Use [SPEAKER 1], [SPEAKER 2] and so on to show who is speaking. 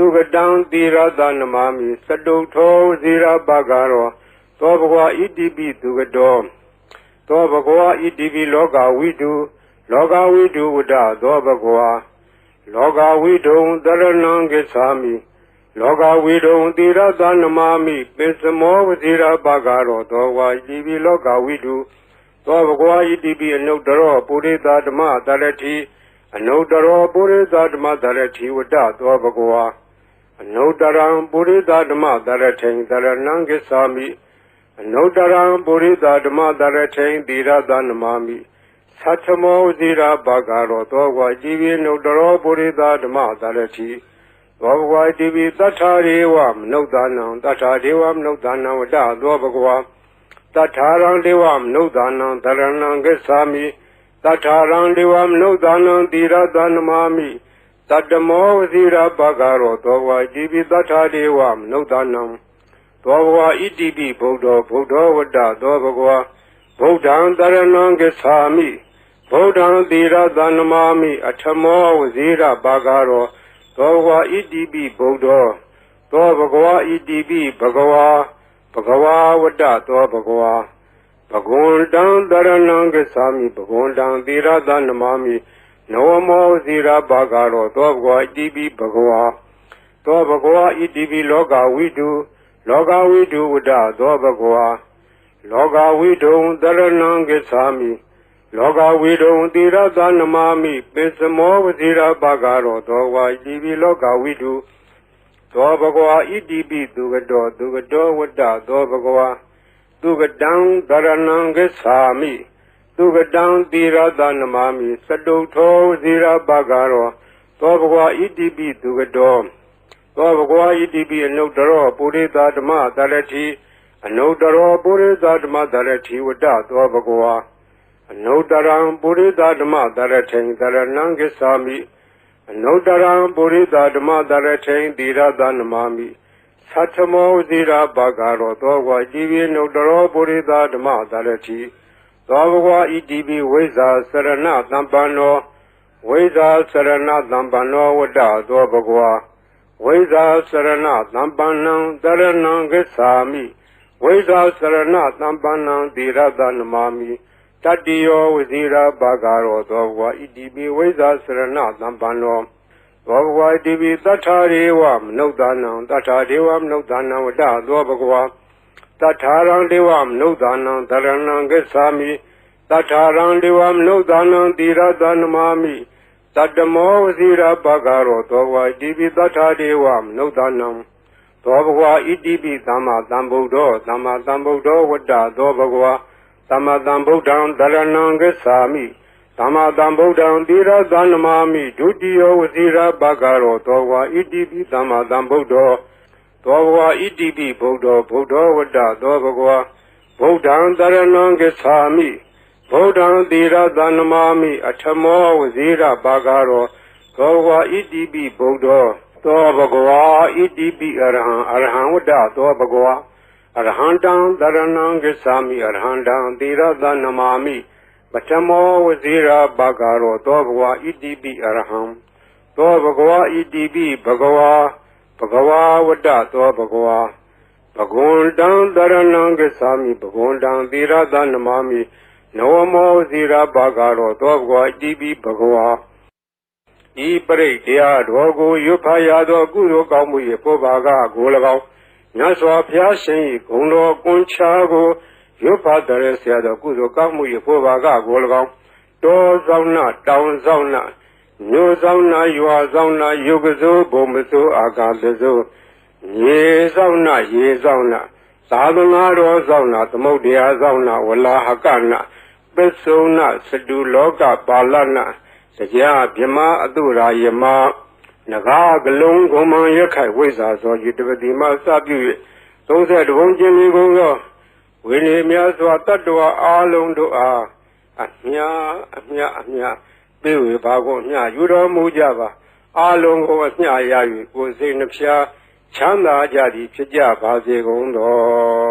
[SPEAKER 1] သူကတံသီရသနမမိစတုထောဇီရပကရောသောဘဂဝါဣတိပိသူကတောသောဘဂဝါဣတိပိလောကဝိတုလောကဝိတုဝဒသောဘဂဝါလောကဝိတုံတရဏံကိသာမိလောကဝိတုံသီရသနမမိပိစမောဝဇီရပကရောသောဝါဣတိပိလောကဝိတုသောဘဂဝါဣတိပိအနုတ္တရောပုရိသဓမ္မတရတိအနုတ္တရောပုရိသဓမ္မတရတိဝဒသောဘဂဝါ အနုတ္တရံပုရိသဓမ္မတရထိန်တရဏံကိသာမိအနုတ္တရံပုရိသဓမ္မတရထိန်သီရသနမမိသတ္ထမောဇိရာဘာဂရောသောဝါကြည်ပြီးနုတ္တရောပုရိသဓမ္မတရထိသောဘဂဝါတိပိသတ္ထာရေဝမနုဿာနံတတ္ထာဒေဝမနုဿာနံဝတ္တသောဘဂဝါတတ္ထာရံဒေဝမနုဿာနံတရဏံကိသာမိတတ္ထာရံဒေဝမနုဿာနံသီရသနမမိ တတမောဝဇိရာပကရောသောဝါကြည်ပိတထာဒေဝမနုဿာနံသောဘဝဣတိပိဗုဒ္ဓဗုဒ္ဓဝတ္တသောဘဂဝါဗုဒ္ဓံတရဏံကိသာမိဗုဒ္ဓံသီရသနမာမိအထမောဝဇိရာပကရောသောဘဝဣတိပိဗုဒ္ဓသောဘဂဝါဣတိပိဘဂဝါဘဂဝါဝတ္တသောဘဂဝါဘဂဝန္တံတရဏံကိသာမိဘဂဝန္တံသီရသနမာမိ နဝမောဇိရာဘာဂရောသောဘဂဝါဣတိပိဘဂဝါသောဘဂဝါဣတိပိလောကဝိတုလောကဝိတုဝဒသောဘဂဝါလောကဝိတုံတရဏံကိသာမိလောကဝိတုံသီရသနမမိပိစမောဝဇိရာဘာဂရောသောဝါဣတိပိလောကဝိတုသောဘဂဝါဣတိပိသူကတောသူကတောဝတ္တသောဘဂဝါသူကတံတရဏံကိသာမိ သူကတံသီရသနမမိစတုထောဇိရပကရောသောဘဂဝါဣတိပိသူကတောသောဘဂဝါဣတိပိအနုတ္တရောပုရိသဓမ္မတရတိအနုတ္တရောပုရိသဓမ္မတရတိဝတ္တသောဘဂဝါအနုတ္တရံပုရိသဓမ္မတရထိန်တရဏံကိသာမိအနုတ္တရံပုရိသဓမ္မတရထိန်သီရသနမမိသတ္ထမောဇိရာပကရောသောဘဂဝါကြည်ပြီးနုတ္တရောပုရိသဓမ္မတရတိ သောဘဂဝါဣတိပိဝိဇာစရဏသံပန္နောဝိဇာစရဏသံပန္နောဝတ္တသောဘဂဝါဝိဇာစရဏသံပန္နံတရဏံဂစ္ဆာမိဝိဇာစရဏသံပန္နံသီရတနမမိတတ္တိယောဝဇိရာဘာဂရောသောဘဂဝါဣတိပိဝိဇာစရဏသံပန္နောသောဘဂဝါဣတိပိတထာရေဝမနုဿာနံတထာဒေဝမနုဿာနံဝတ္တသောဘဂဝါ တထာရံဒေဝမနုဿာနံတရဏံကိသာမိတထာရံဒေဝမနုဿာနံတိရတနမမိတတမောဝစီရပကရောသောဝါဣတိပိတထာဒေဝမနုဿာနံသောဘဂဝါဣတိပိသမ္မာသမ္ဗုဒ္ဓောသမ္မာသမ္ဗုဒ္ဓောဝတ္တသောဘဂဝါသမ္မာသမ္ဗုဒ္ဓံတရဏံကိသာမိသမ္မာသမ္ဗုဒ္ဓံတိရသနမမိဒုတိယဝစီရပကရောသောဝါဣတိပိသမ္မာသမ္ဗုဒ္ဓော သောဘဂဝါဣတိပိဗုဒ္ဓောဗုဒ္ဓောဝတ္တသောဘဂဝါဗုဒ္ဓံတရဏံကိသာမိဗုဒ္ဓံသီရသနမမိအထမောဝဇိရပါကရောသောဘဂဝါဣတိပိဗုဒ္ဓောသောဘဂဝါဣတိပိအရဟံအရဟံဝတ္တသောဘဂဝါအရဟံတံတရဏံကိသာမိအရဟံတံသီရသနမမိပထမောဝဇိရပါကရောသောဘဂဝါဣတိပိအရဟံသောဘဂဝါဣတိပိဘဂဝါ ဘဂဝါဝတ္တသောဘဂဝါဘဂဝန္တံတရဏံကိသာမိဘဂဝန္တံသီရသနမမိနဝမောဇိရာဘာဂရောသောဘဂဝါတိပိဘဂဝါဤပရိတရားတော်ကိုရွတ်ဖာရသောကုသိုလ်ကောင်းမှု၏ပုဗ္ဗာကကို၎င်းမြတ်စွာဘုရားရှင်၏ဂုဏ်တော်ကွန်ချာကိုရွတ်ဖတ်တဲ့ဆရာတော်ကုသိုလ်ကောင်းမှု၏ဖို့ပါကကို၎င်းတောဆောင်နာတောင်ဆောင်နာ မြို့ဆောင်နာရွာဆောင်နာယုတ်ကစိုးဘုံမစိုးအာကာသစိုးရေဆောင်နာရေဆောင်နာသာသနာတော်ဆောင်နာသမုဒ္ဒရာဆောင်နာဝလာဟကနာပစ္စုနာစတုလောကပါလနာတရားမြမအတုရာယမနဂါကလုံးဂုံမံရခိုင်ဝိဇ္ဇာသောယူတပတိမစပြု၍30ဘုံကျင်လေးကုန်သောဝိနည်းများစွာတတ္တဝါအားလုံးတို့အားအမြအမြအမြ ပြေဝေပါကုန်မြယူတော်မူကြပါအားလုံးကိုအမြရ၍ကိုယ်စိတ်နှဖျားချမ်းသာကြသည်ဖြစ်ကြပါစေကုန်သော